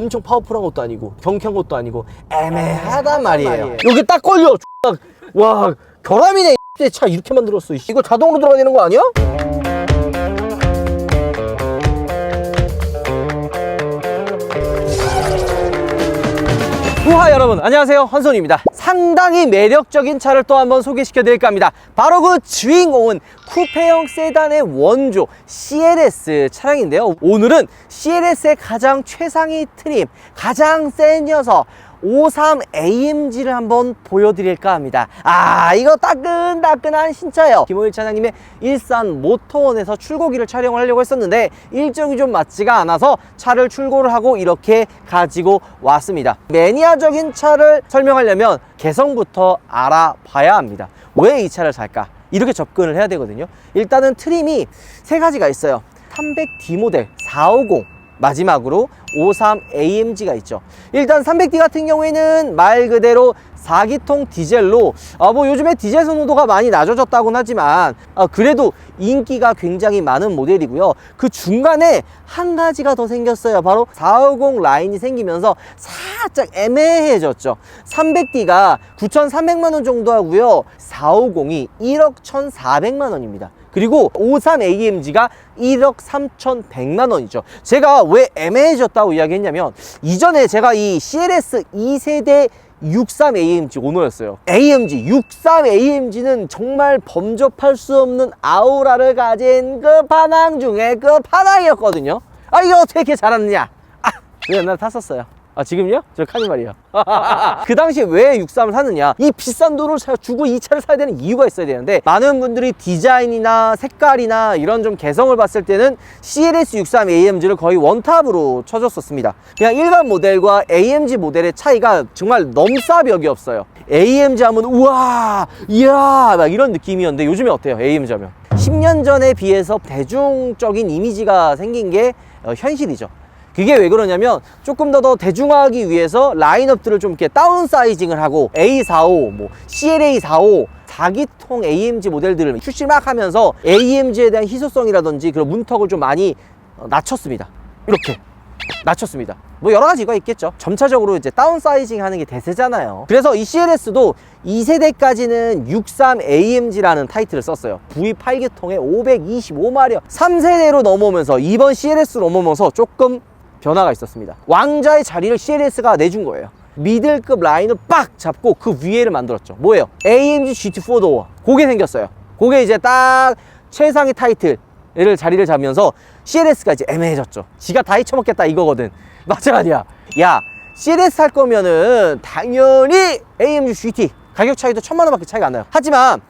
엄청 파워풀한 것도 아니고 경쾌한 것도 아니고 애매하단 말이에요. 여기 딱 걸려. 와 결함이네. 이차 이렇게 만들었어. 이거 자동으로 들어가야 되는 거 아니야? 우하 여러분. 안녕하세요. 헌손입니다. 상당히 매력적인 차를 또 한번 소개시켜 드릴까 합니다. 바로 그 주인공은 쿠페형 세단의 원조 CLS 차량인데요. 오늘은 CLS의 가장 최상위 트림 가장 센 녀석 53 AMG를 한번 보여드릴까 합니다. 아, 이거 따끈따끈한 신차예요. 김호일 차장님의 일산 모터원에서 출고기를 촬영을 하려고 했었는데 일정이 좀 맞지가 않아서 차를 출고를 하고 이렇게 가지고 왔습니다. 매니아적인 차를 설명하려면 개성부터 알아봐야 합니다. 왜 이 차를 살까? 이렇게 접근을 해야 되거든요. 일단은 트림이 세 가지가 있어요. 300D 모델 450 마지막으로 53 AMG가 있죠. 일단 300D 같은 경우에는 말 그대로 4기통 디젤로 아, 뭐 요즘에 디젤 선호도가 많이 낮아졌다고는 하지만 아, 그래도 인기가 굉장히 많은 모델이고요. 그 중간에 한 가지가 더 생겼어요. 바로 450 라인이 생기면서 살짝 애매해졌죠. 300D가 9,300만 원 정도 하고요. 450이 1억 1,400만 원입니다. 그리고 53 AMG가 1억 3,100만 원이죠. 제가 왜 애매해졌다고 이야기했냐면 이전에 제가 이 CLS 2세대 63 AMG 오너였어요. AMG 63 AMG는 정말 범접할 수 없는 아우라를 가진 그 반항 중에 그 반항이었거든요. 아 이거 어떻게 이렇게 잘하느냐? 아, 옛날에 탔었어요. 아 지금요? 저 카니발이요. 그 당시에 왜 63을 사느냐? 이 비싼 돈을 사- 주고 이 차를 사야 되는 이유가 있어야 되는데 많은 분들이 디자인이나 색깔이나 이런 좀 개성을 봤을 때는 CLS 63 AMG를 거의 원탑으로 쳐줬었습니다. 그냥 일반 모델과 AMG 모델의 차이가 정말 넘사벽이 없어요. AMG 하면 우와, 이야 막 이런 느낌이었는데 요즘에 어때요? AMG 하면 10년 전에 비해서 대중적인 이미지가 생긴 게 어, 현실이죠. 그게 왜 그러냐면 조금 더 더 대중화하기 위해서 라인업들을 좀 이렇게 다운 사이징을 하고 A45, 뭐 CLA45, 4기통 AMG 모델들을 출시 막 하면서 AMG에 대한 희소성이라든지 그런 문턱을 좀 많이 어, 낮췄습니다. 이렇게 낮췄습니다. 뭐 여러 가지가 있겠죠. 점차적으로 이제 다운 사이징 하는 게 대세잖아요. 그래서 이 CLS도 2세대까지는 63 AMG라는 타이틀을 썼어요. V8기통에 525마력. 3세대로 넘어오면서 이번 CLS로 넘어오면서 조금 변화가 있었습니다. 왕자의 자리를 CLS가 내준 거예요. 미들급 라인을 빡 잡고 그 위에를 만들었죠. 뭐예요? AMG GT4 도어. 그게 생겼어요. 그게 이제 딱 최상위 타이틀. 를 자리를 잡으면서 CLS가 이제 애매해졌죠. 지가 다 잊혀먹겠다 이거거든. 맞아 아니야. 야, CLS 할 거면은 당연히 AMG GT 가격 차이도 천만 원밖에 차이가 안 나요. 하지만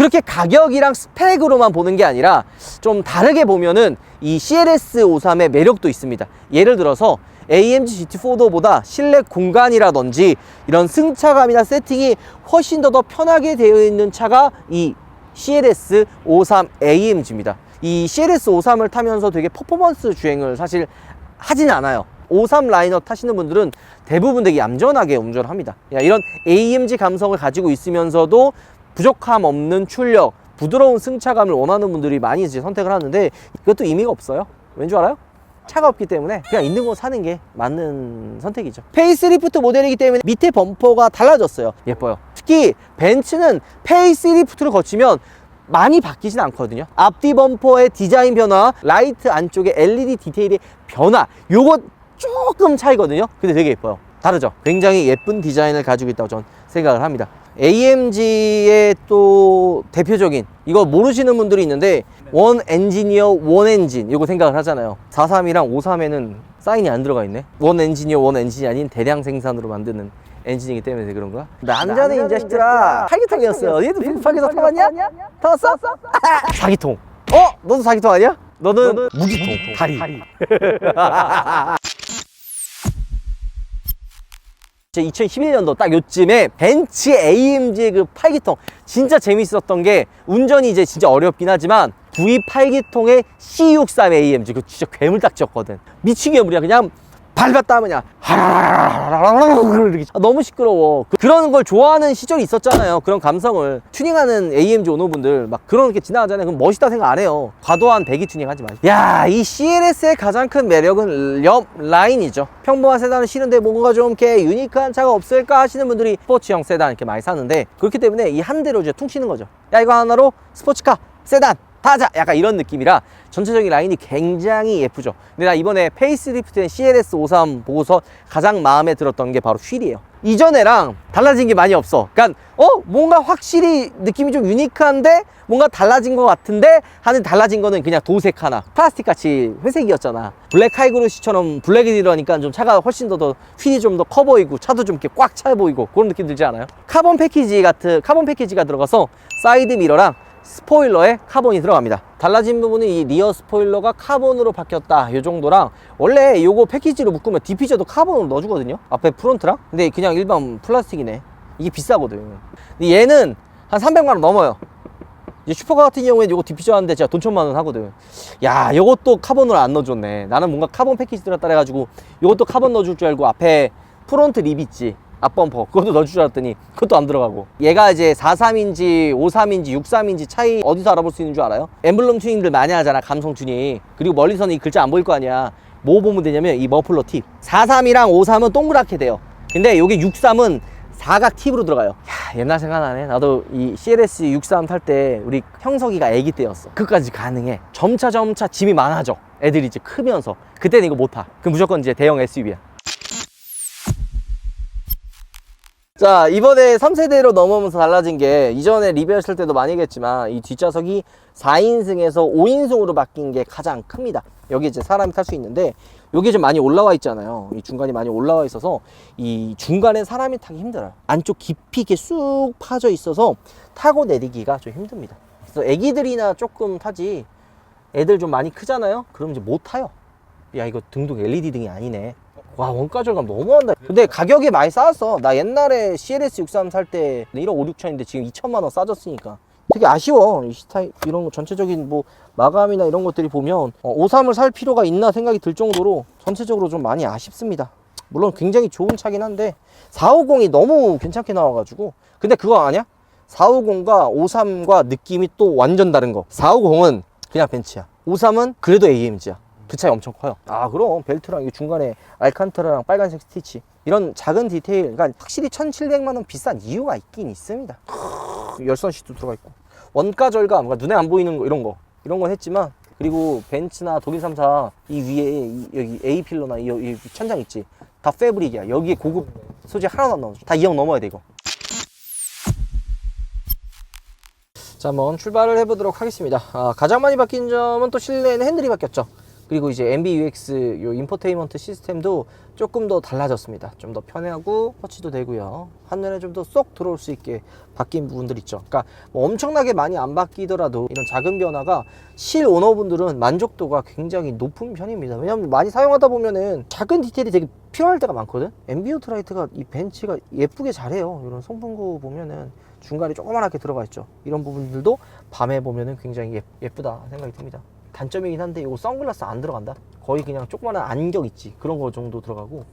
그렇게 가격이랑 스펙으로만 보는 게 아니라 좀 다르게 보면은 이 CLS 53의 매력도 있습니다. 예를 들어서 AMG GT4도보다 실내 공간이라든지 이런 승차감이나 세팅이 훨씬 더 더 편하게 되어 있는 차가 이 CLS 53 AMG입니다. 이 CLS 53을 타면서 되게 퍼포먼스 주행을 사실 하진 않아요. 53 라인업 타시는 분들은 대부분 되게 얌전하게 운전을 합니다. 야, 이런 AMG 감성을 가지고 있으면서도 부족함 없는 출력, 부드러운 승차감을 원하는 분들이 많이 이제 선택을 하는데 이것도 의미가 없어요. 왠 줄 알아요? 차가 없기 때문에 그냥 있는 거 사는 게 맞는 선택이죠. 페이스리프트 모델이기 때문에 밑에 범퍼가 달라졌어요. 예뻐요. 특히 벤츠는 페이스리프트를 거치면 많이 바뀌진 않거든요. 앞뒤 범퍼의 디자인 변화, 라이트 안쪽에 LED 디테일의 변화, 요거 조금 차이거든요. 근데 되게 예뻐요. 다르죠? 굉장히 예쁜 디자인을 가지고 있다고 저는 생각을 합니다. AMG의 또 대표적인 이거 모르시는 분들이 있는데 원 엔지니어 원 엔진 이거 생각을 하잖아요. 43이랑 53에는 사인이 안 들어가 있네. 원 엔지니어 원 엔진이 아닌 대량 생산으로 만드는 엔진이기 때문에 그런 거야? 남자는 이 자식들아 팔기통이었어요. 얘도 팔기통 타봤냐? 타봤어? 사기통. 어? 너도 사기통 아니야? 너는, 무기통. 다리. 제 2011년도 딱 요쯤에 벤츠 AMG의 그 8기통. 진짜 재밌었던 게 운전이 이제 진짜 어렵긴 하지만 V8기통의 C63 AMG 그 진짜 괴물딱지였거든. 미친 괴물이야. 그냥 밟았다 이렇게 아, 너무 시끄러워 그- 그런 걸 좋아하는 시절이 있었잖아요 그런 감성을 튜닝하는 AMG 오너분들 막 그런 게 지나가잖아요 그럼 멋있다 생각 안 해요 과도한 배기 튜닝 하지 마시고 야이 CLS의 가장 큰 매력은 옆 라인이죠 평범한 세단을 실는데 뭔가 좀 이렇게 유니크한 차가 없을까 하시는 분들이 스포츠형 세단 이렇게 많이 사는데 그렇기 때문에 이 한 대로 이제 퉁치는 거죠 야 이거 하나로 스포츠카 세단 타자. 약간 이런 느낌이라 전체적인 라인이 굉장히 예쁘죠. 근데 나 이번에 페이스리프트된 CLS 53 보고서 가장 마음에 들었던 게 바로 휠이에요. 이전에랑 달라진 게 많이 없어. 그러니까 어? 뭔가 확실히 느낌이 좀 유니크한데 뭔가 달라진 것 같은데 하는 달라진 거는 그냥 도색 하나. 플라스틱 같이 회색이었잖아. 블랙 하이그로시처럼 블랙이라니까 좀 차가 훨씬 더, 더 휠이 좀 더 커 보이고 차도 좀 이렇게 꽉 차 보이고 그런 느낌 들지 않아요? 카본 패키지 같은 카본 패키지가 들어가서 사이드 미러랑 스포일러에 카본이 들어갑니다. 달라진 부분은 이 리어 스포일러가 카본으로 바뀌었다. 이 정도랑 원래 요거 패키지로 묶으면 디피저도 카본으로 넣어주거든요. 앞에 프론트랑? 근데 그냥 일반 플라스틱이네. 이게 비싸거든. 근데 얘는 한 300만 원 넘어요. 이제 슈퍼카 같은 경우에는 요거 디피저 하는데 진짜 돈 천만 원 하거든. 야 요것도 카본으로 안 넣어줬네. 나는 뭔가 카본 패키지 들었다 해가지고 요것도 카본 넣어줄 줄 알고 앞에 프론트 립 있지 앞범퍼. 그것도 넣어줄 줄 알았더니 그것도 안 들어가고. 얘가 이제 43인지 53인지 63인지 차이 어디서 알아볼 수 있는 줄 알아요? 엠블럼 튜닝들 많이 하잖아 감성 튜닝. 그리고 멀리서는 이 글자 안 보일 거 아니야. 뭐 보면 되냐면 이 머플러 팁. 43이랑 53은 동그랗게 돼요. 근데 요게 63은 사각 팁으로 들어가요. 야 옛날 생각나네. 나도 이 CLS 63 탈 때 우리 형석이가 애기 때였어. 그까지 가능해. 점차 점차 짐이 많아져. 애들이 이제 크면서. 그때는 이거 못타. 그 무조건 이제 대형 SUV야 자 이번에 3세대로 넘어오면서 달라진 게 이전에 리뷰했을 때도 많이 얘기했지만 이 뒷좌석이 4인승에서 5인승으로 바뀐 게 가장 큽니다. 여기 이제 사람이 탈 수 있는데 여기 좀 많이 올라와 있잖아요. 이 중간이 많이 올라와 있어서 이 중간에 사람이 타기 힘들어요. 안쪽 깊이 이렇게 쑥 파져 있어서 타고 내리기가 좀 힘듭니다. 그래서 애기들이나 조금 타지 애들 좀 많이 크잖아요. 그럼 이제 못 타요. 야 이거 등도 LED 등이 아니네 와 원가 절감 너무한다. 근데 가격이 많이 싸졌어. 나 옛날에 CLS 63 살 때 1억 5, 6천인데 지금 2천만 원 싸졌으니까. 되게 아쉬워. 이 스타일 이런 거 전체적인 뭐 마감이나 이런 것들이 보면 어, 53을 살 필요가 있나 생각이 들 정도로 전체적으로 좀 많이 아쉽습니다. 물론 굉장히 좋은 차긴 한데 450이 너무 괜찮게 나와가지고. 근데 그거 아냐? 450과 53과 느낌이 또 완전 다른 거. 450은 그냥 벤츠야. 53은 그래도 AMG야 그 차이 엄청 커요. 아 그럼 벨트랑 이 중간에 알칸타라랑 빨간색 스티치 이런 작은 디테일 그러니까 확실히 1700만 원 비싼 이유가 있긴 있습니다. 크, 열선 시트 들어가 있고. 원가 절감 그러니까 눈에 안 보이는 거 이런 거. 이런 건 했지만 그리고 벤츠나 독일 3사 이 위에 이, 여기 A 필러나 이, 이 천장 있지? 다 패브릭이야. 여기에 고급 소재 하나도 안 나오죠 다 2억 넘어야 돼 이거. 자 한번 출발을 해보도록 하겠습니다. 아, 가장 많이 바뀐 점은 또 실내에는 핸들이 바뀌었죠 그리고 이제 MBUX 요 인포테인먼트 시스템도 조금 더 달라졌습니다. 좀 더 편하고 터치도 되고요. 한눈에 좀 더 쏙 들어올 수 있게 바뀐 부분들 있죠. 그러니까 뭐 엄청나게 많이 안 바뀌더라도 이런 작은 변화가 실 오너분들은 만족도가 굉장히 높은 편입니다. 왜냐면 많이 사용하다 보면은 작은 디테일이 되게 필요할 때가 많거든? MBO 트라이트가 이 벤츠가 예쁘게 잘해요. 이런 송풍구 보면은 중간에 조그만하게 들어가 있죠. 이런 부분들도 밤에 보면은 굉장히 예, 예쁘다 생각이 듭니다 단점이긴 한데 이거 선글라스 안 들어간다? 거의 그냥 조그만한 안경 있지. 그런 거 정도 들어가고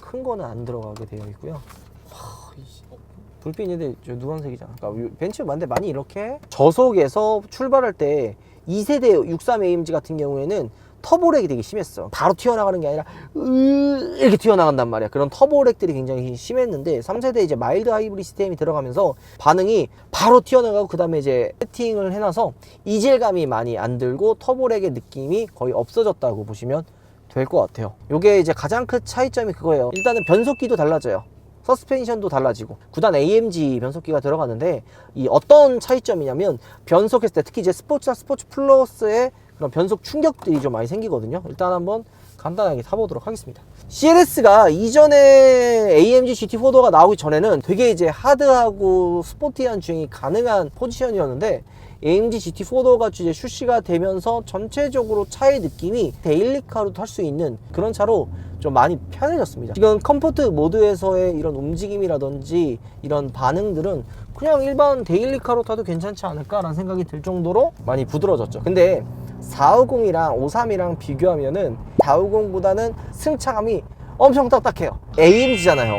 큰 거는 안 들어가게 되어 있고요. 어, 불빛 있는데 저 누런색이잖아 그러니까 요- 벤츠 만데 많이 이렇게 저속에서 출발할 때 2세대 63 AMG 같은 경우에는 터보렉이 되게 심했어. 바로 튀어나가는 게 아니라 으 이렇게 튀어나간단 말이야. 그런 터보렉들이 굉장히 심했는데 3세대 이제 마일드 하이브리드 시스템이 들어가면서 반응이 바로 튀어나가고 그 다음에 이제 세팅을 해놔서 이질감이 많이 안 들고 터보렉의 느낌이 거의 없어졌다고 보시면 될 것 같아요. 요게 이제 가장 큰 차이점이 그거예요. 일단은 변속기도 달라져요. 서스펜션도 달라지고. 9단 AMG 변속기가 들어가는데 이 어떤 차이점이냐면 변속했을 때 특히 이제 스포츠나 스포츠 플러스의 그런 변속 충격들이 좀 많이 생기거든요 일단 한번 간단하게 타보도록 하겠습니다 CLS가 이전에 AMG GT4도가 나오기 전에는 되게 이제 하드하고 스포티한 주행이 가능한 포지션이었는데 AMG GT4도가 이제 출시가 되면서 전체적으로 차의 느낌이 데일리카로 탈 수 있는 그런 차로 좀 많이 편해졌습니다. 지금 컴포트 모드에서의 이런 움직임이라든지 이런 반응들은 그냥 일반 데일리카로 타도 괜찮지 않을까라는 생각이 들 정도로 많이 부드러워졌죠. 근데 450이랑 53이랑 비교하면은 450보다는 승차감이 엄청 딱딱해요. AMG잖아요.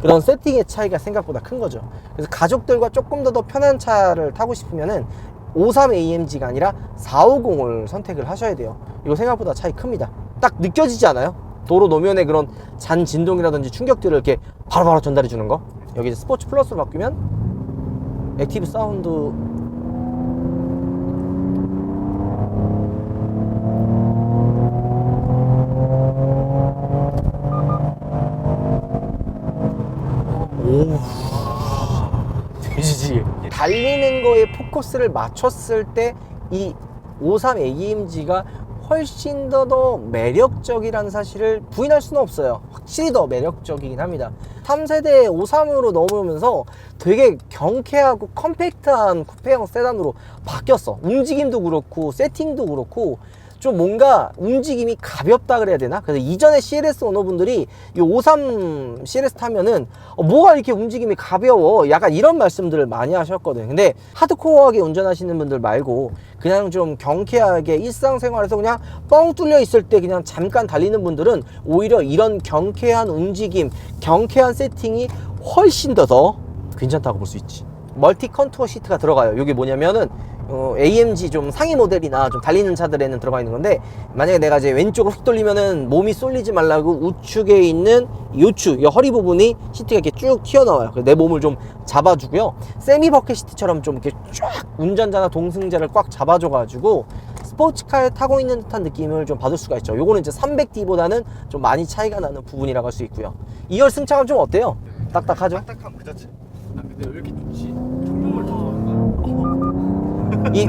그런 세팅의 차이가 생각보다 큰 거죠. 그래서 가족들과 조금 더 더 편한 차를 타고 싶으면은 53 AMG가 아니라 450을 선택을 하셔야 돼요. 이거 생각보다 차이 큽니다. 딱 느껴지지 않아요? 도로 노면의 그런 잔 진동이라든지 충격들을 이렇게 바로바로 전달해 주는 거. 여기 이제 스포츠 플러스로 바꾸면 액티브 사운드 오 되지 달리는 거에 포커스를 맞췄을 때 이 53 AMG가 훨씬 더 더 매력적이라는 사실을 부인할 수는 없어요. 확실히 더 매력적이긴 합니다. 3세대 53으로 넘으면서 되게 경쾌하고 컴팩트한 쿠페형 세단으로 바뀌었어. 움직임도 그렇고 세팅도 그렇고 좀 뭔가 움직임이 가볍다 그래야 되나? 그래서 이전에 CLS 오너분들이 이 53 CLS 타면은 어, 뭐가 이렇게 움직임이 가벼워? 약간 이런 말씀들을 많이 하셨거든요. 근데 하드코어하게 운전하시는 분들 말고 그냥 좀 경쾌하게 일상생활에서 그냥 뻥 뚫려 있을 때 그냥 잠깐 달리는 분들은 오히려 이런 경쾌한 움직임, 경쾌한 세팅이 훨씬 더 더 괜찮다고 볼 수 있지. 멀티 컨투어 시트가 들어가요. 이게 뭐냐면은 어, AMG 좀 상위 모델이나 좀 달리는 차들에는 들어가 있는 건데 만약에 내가 이제 왼쪽으로 휙 돌리면은 몸이 쏠리지 말라고 우측에 있는 요추, 이 허리 부분이 시트가 이렇게 쭉 튀어나와요. 내 몸을 좀 잡아주고요. 세미 버켓 시트처럼 좀 이렇게 쫙 운전자나 동승자를 꽉 잡아줘가지고 스포츠카에 타고 있는 듯한 느낌을 좀 받을 수가 있죠. 요거는 이제 300D보다는 좀 많이 차이가 나는 부분이라고 할 수 있고요. 2열 승차감 좀 어때요? 딱딱하죠? 딱딱함 그 자체. 아 근데 왜 이렇게 좋지? 총명을 타는 이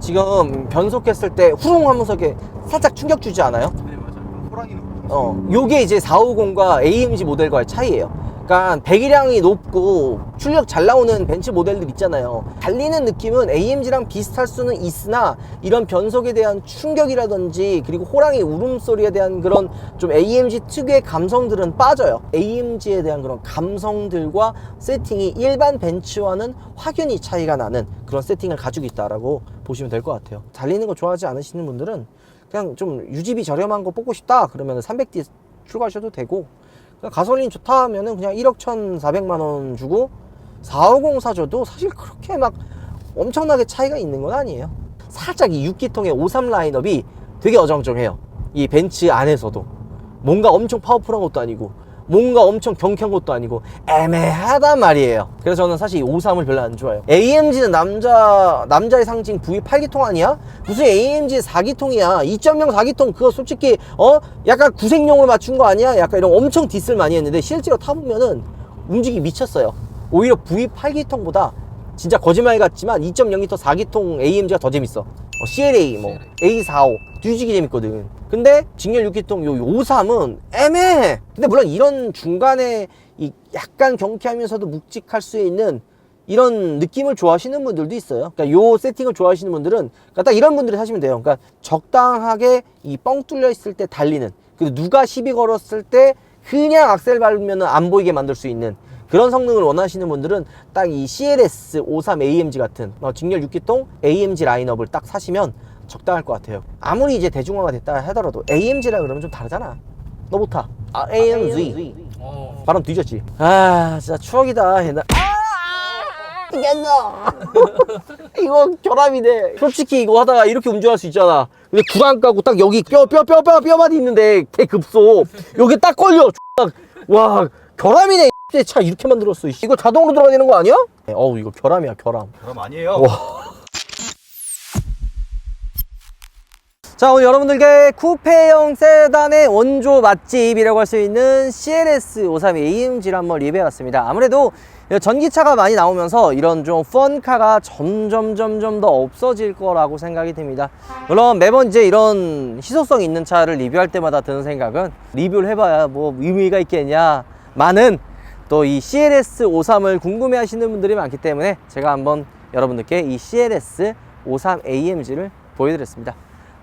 지금 변속했을 때 후롱 하면서 이렇게 살짝 충격 주지 않아요? 네 맞아요. 호랑이는 어, 요게 이제 450과 AMG 모델과의 차이예요. 그러니까 배기량이 높고 출력 잘 나오는 벤츠 모델들 있잖아요. 달리는 느낌은 AMG랑 비슷할 수는 있으나 이런 변속에 대한 충격이라든지 그리고 호랑이 울음소리에 대한 그런 좀 AMG 특유의 감성들은 빠져요. AMG에 대한 그런 감성들과 세팅이 일반 벤츠와는 확연히 차이가 나는 그런 세팅을 가지고 있다라고 보시면 될 것 같아요. 달리는 거 좋아하지 않으시는 분들은 그냥 좀 유지비 저렴한 거 뽑고 싶다 그러면 300D 출고하셔도 되고 가솔린 좋다 하면은 그냥 1억 1,400만 원 주고 450 사줘도 사실 그렇게 막 엄청나게 차이가 있는 건 아니에요. 살짝 이 6기통의 53 라인업이 되게 어정쩡해요. 이 벤츠 안에서도 뭔가 엄청 파워풀한 것도 아니고 뭔가 엄청 경쾌한 것도 아니고 애매하단 말이에요. 그래서 저는 사실 이 53을 별로 안 좋아해요. AMG는 남자 남자의 상징 V8기통 아니야? 무슨 AMG 4기통이야? 2.0 4기통 그거 솔직히 어 약간 구색용으로 맞춘 거 아니야? 약간 이런 엄청 디스를 많이 했는데 실제로 타보면은 움직이 미쳤어요. 오히려 V8기통보다 진짜 거짓말 같지만 2.0L 4기통 AMG가 더 재밌어. 어, CLA 뭐 A45 뒤지기 재밌거든. 근데 직렬 6기통 요 53은 애매해. 근데 물론 이런 중간에 이 약간 경쾌하면서도 묵직할 수 있는 이런 느낌을 좋아하시는 분들도 있어요. 그러니까 요 세팅을 좋아하시는 분들은 그러니까 딱 이런 분들이 사시면 돼요. 그러니까 적당하게 이 뻥 뚫려 있을 때 달리는 그리고 누가 시비 걸었을 때 그냥 악셀 밟으면 안 보이게 만들 수 있는 그런 성능을 원하시는 분들은 딱 이 CLS 53 AMG 같은 어, 직렬 6기통 AMG 라인업을 딱 사시면 적당할 것 같아요. 아무리 이제 대중화가 됐다 하더라도 AMG라 그러면 좀 다르잖아. 너 못 타. 아, AMG. 어. 바람 뒤졌지. 아, 진짜 추억이다. 옛날. 아! 이겼어. 이거 결함이네. 솔직히 이거 하다가 이렇게 운전할 수 있잖아. 근데 구간 까고 딱 여기 뼈, 뼈, 뼈, 뼈, 뼈마디 있는데 개 급소. 여기 딱 걸려. 와, 결함이네. 이차 이렇게 만들었어. 이거 자동으로 들어가야 되는 거 아니야? 어우, 이거 결함이야, 결함. 그럼 아니에요. 자 오늘 여러분들께 쿠페형 세단의 원조 맛집이라고 할 수 있는 CLS 53 AMG를 한번 리뷰해봤습니다 아무래도 전기차가 많이 나오면서 이런 좀 펀카가 점점 점점 더 없어질 거라고 생각이 듭니다 물론 매번 이제 이런 희소성 있는 차를 리뷰할 때마다 드는 생각은 리뷰를 해봐야 뭐 의미가 있겠냐 많은 또 이 CLS 53을 궁금해 하시는 분들이 많기 때문에 제가 한번 여러분들께 이 CLS 53 AMG를 보여드렸습니다.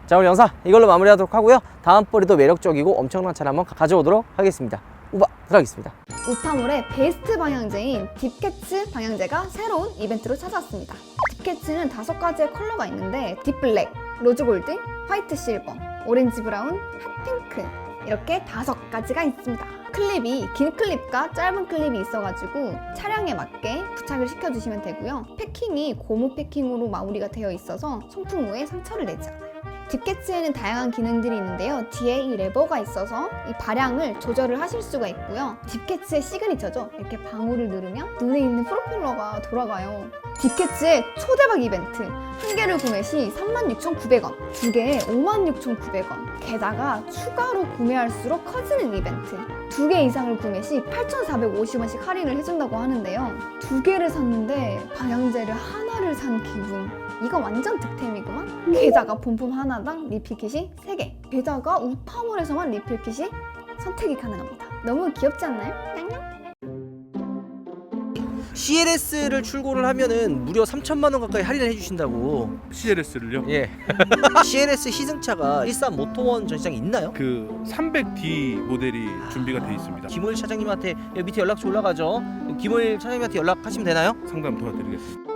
자 오늘 영상 이걸로 마무리하도록 하고요. 다음 번에도 매력적이고 엄청난 차를 한번 가져오도록 하겠습니다. 우바 들어가겠습니다. 우타몰의 베스트 방향제인 딥캐츠 방향제가 새로운 이벤트로 찾아왔습니다. 딥캐츠는 다섯 가지의 컬러가 있는데 딥블랙, 로즈골드, 화이트 실버, 오렌지 브라운, 핫핑크 이렇게 다섯 가지가 있습니다. 클립이 긴 클립과 짧은 클립이 있어가지고 차량에 맞게 부착을 시켜주시면 되고요. 패킹이 고무 패킹으로 마무리가 되어 있어서 송풍 후에 상처를 내지 않아요. 딥캐치에는 다양한 기능들이 있는데요. 뒤에 이 레버가 있어서 이 발향을 조절을 하실 수가 있고요. 딥캐치의 시그니처죠. 이렇게 방울을 누르면 눈에 있는 프로펠러가 돌아가요. 딥캐치의 초대박 이벤트. 한 개를 구매 시 36,900원, 두 개에 56,900원. 게다가 추가로 구매할수록 커지는 이벤트. 두 개 이상을 구매 시 8,450원씩 할인을 해준다고 하는데요. 두 개를 샀는데 방향제를 하나를 산 기분. 이거 완전 득템이구만. 게다가 본품 하나당 리필킷이 3개. 게다가 우파몰에서만 리필킷이 선택이 가능합니다. 너무 귀엽지 않나요? 냥냥. CLS를 출고를 하면은 무려 3천만 원 가까이 할인을 해주신다고. CLS를요? 예. CLS 시승차가 일산 모토원 전시장에 있나요? 그 300D 모델이 준비가 돼 있습니다. 김호일 차장님한테 밑에 연락처 올라가죠. 김호일 차장님한테 연락하시면 되나요? 상담 도와드리겠습니다.